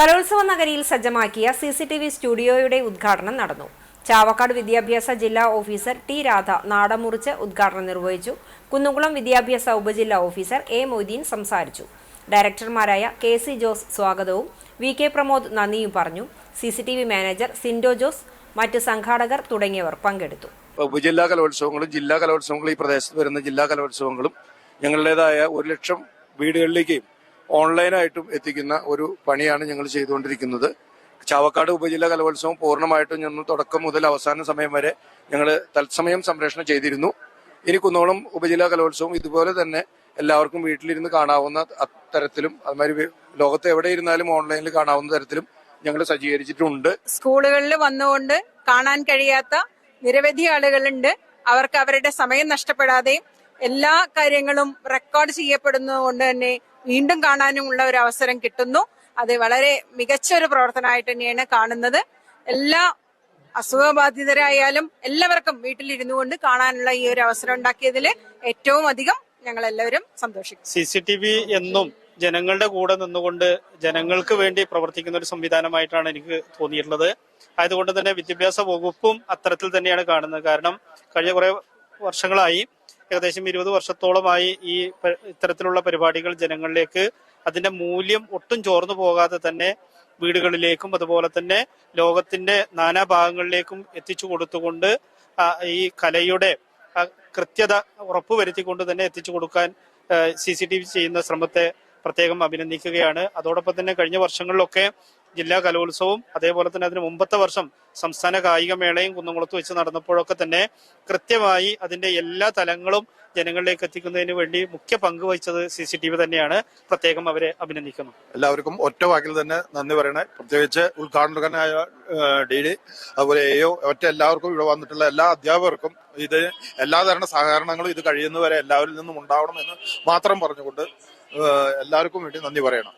കലോത്സവ നഗരിയിൽ സജ്ജമാക്കിയ സി സി ടി വി സ്റ്റുഡിയോയുടെ ഉദ്ഘാടനം നടന്നു. ചാവക്കാട് വിദ്യാഭ്യാസ ജില്ലാ ഓഫീസർ ടി രാധ നാടമുറിച്ച് ഉദ്ഘാടനം നിർവഹിച്ചു. കുന്നുകുളം വിദ്യാഭ്യാസ ഉപജില്ലാ ഓഫീസർ എ മൊയ്തീൻ സംസാരിച്ചു. ഡയറക്ടർമാരായ കെ സി ജോസ് സ്വാഗതവും വി കെ പ്രമോദ് നന്ദിയും പറഞ്ഞു. C C T V manager Sindo Jose മറ്റ് സംഘാടകർ തുടങ്ങിയവർ പങ്കെടുത്തു. ഉപജില്ലാ കലോത്സവങ്ങളും ജില്ലാ കലോത്സവങ്ങളും ഈ പ്രദേശത്ത് വരുന്ന ജില്ലാ കലോത്സവങ്ങളും ഞങ്ങളുടേതായ ഒരു ലക്ഷം വീടുകളിലേക്ക് ഓൺലൈനായിട്ടും എത്തിക്കുന്ന ഒരു പണിയാണ് ഞങ്ങൾ ചെയ്തുകൊണ്ടിരിക്കുന്നത്. ചാവക്കാട് ഉപജില്ലാ കലോത്സവം പൂർണമായിട്ടും ഞങ്ങൾ തുടക്കം മുതൽ അവസാന സമയം വരെ ഞങ്ങൾ തത്സമയം സംപ്രേഷണം ചെയ്തിരുന്നു. ഇനി കുന്നോളം ഉപജില്ലാ കലോത്സവം ഇതുപോലെ തന്നെ എല്ലാവർക്കും വീട്ടിലിരുന്ന് കാണാവുന്ന തരത്തിലും അതുമാതിരി ലോകത്ത് എവിടെ ഇരുന്നാലും ഓൺലൈനിൽ കാണാവുന്ന തരത്തിലും ഞങ്ങൾ സജ്ജീകരിച്ചിട്ടുണ്ട്. സ്കൂളുകളിൽ വന്നുകൊണ്ട് കാണാൻ കഴിയാത്ത നിരവധി ആളുകളുണ്ട്. അവർക്ക് അവരുടെ സമയം നഷ്ടപ്പെടാതെയും എല്ലാ കാര്യങ്ങളും റെക്കോർഡ് ചെയ്യപ്പെടുന്നതുകൊണ്ട് തന്നെ വീണ്ടും കാണാനുമുള്ള ഒരു അവസരം കിട്ടുന്നു. അത് വളരെ മികച്ച ഒരു പ്രവർത്തനമായിട്ട് തന്നെയാണ് കാണുന്നത്. എല്ലാ അസുഖബാധിതരായാലും എല്ലാവർക്കും വീട്ടിലിരുന്നു കൊണ്ട് കാണാനുള്ള ഈ ഒരു അവസരം ഉണ്ടാക്കിയതിൽ ഏറ്റവും അധികം ഞങ്ങൾ എല്ലാവരും സന്തോഷിക്കും സി സി ടി വി എന്നും ജനങ്ങളുടെ കൂടെ നിന്നുകൊണ്ട് ജനങ്ങൾക്ക് വേണ്ടി പ്രവർത്തിക്കുന്ന ഒരു സംവിധാനമായിട്ടാണ് എനിക്ക് തോന്നിയിട്ടുള്ളത്. ആയതുകൊണ്ട് തന്നെ വിദ്യാഭ്യാസ വകുപ്പും അത്തരത്തിൽ തന്നെയാണ് കാണുന്നത്. കാരണം കഴിഞ്ഞ കുറെ വർഷങ്ങളായി ഏകദേശം ഇരുപത് വർഷത്തോളമായി ഈ ഇത്തരത്തിലുള്ള പരിപാടികൾ ജനങ്ങളിലേക്ക് അതിന്റെ മൂല്യം ഒട്ടും ചോർന്നു പോകാതെ തന്നെ വീടുകളിലേക്കും അതുപോലെ തന്നെ ലോകത്തിന്റെ നാനാഭാഗങ്ങളിലേക്കും എത്തിച്ചു കൊടുത്തുകൊണ്ട് ഈ കലയുടെ കൃത്യത ഉറപ്പുവരുത്തിക്കൊണ്ട് തന്നെ എത്തിച്ചു കൊടുക്കാൻ സി സി ടി വി ചെയ്യുന്ന ശ്രമത്തെ പ്രത്യേകം അഭിനന്ദിക്കുകയാണ്. അതോടൊപ്പം തന്നെ കഴിഞ്ഞ വർഷങ്ങളിലൊക്കെ ജില്ലാ കലോത്സവവും അതേപോലെ തന്നെ അതിന് മുമ്പത്തെ വർഷം സംസ്ഥാന കായികമേളയും കുന്നംകുളത്ത് വെച്ച് നടന്നപ്പോഴൊക്കെ തന്നെ കൃത്യമായി അതിന്റെ എല്ലാ തലങ്ങളും ജനങ്ങളിലേക്ക് എത്തിക്കുന്നതിന് വേണ്ടി മുഖ്യ പങ്ക് വഹിച്ചത് സി സി ടി വി തന്നെയാണ്. പ്രത്യേകം അവരെ അഭിനന്ദിക്കുന്നു. എല്ലാവർക്കും ഒറ്റ വാക്കിൽ തന്നെ നന്ദി പറയണേ. പ്രത്യേകിച്ച് ഉദ്ഘാടകനായ ഡി ഡി അതുപോലെ എയോ ഒറ്റ എല്ലാവർക്കും ഇവിടെ വന്നിട്ടുള്ള എല്ലാ അധ്യാപകർക്കും ഇത് എല്ലാ തരണ സഹകരണങ്ങളും ഇത് കഴിയുന്നവരെ എല്ലാവരിൽ നിന്നും ഉണ്ടാവണമെന്ന് മാത്രം പറഞ്ഞുകൊണ്ട് എല്ലാവർക്കും വേണ്ടി നന്ദി പറയണം.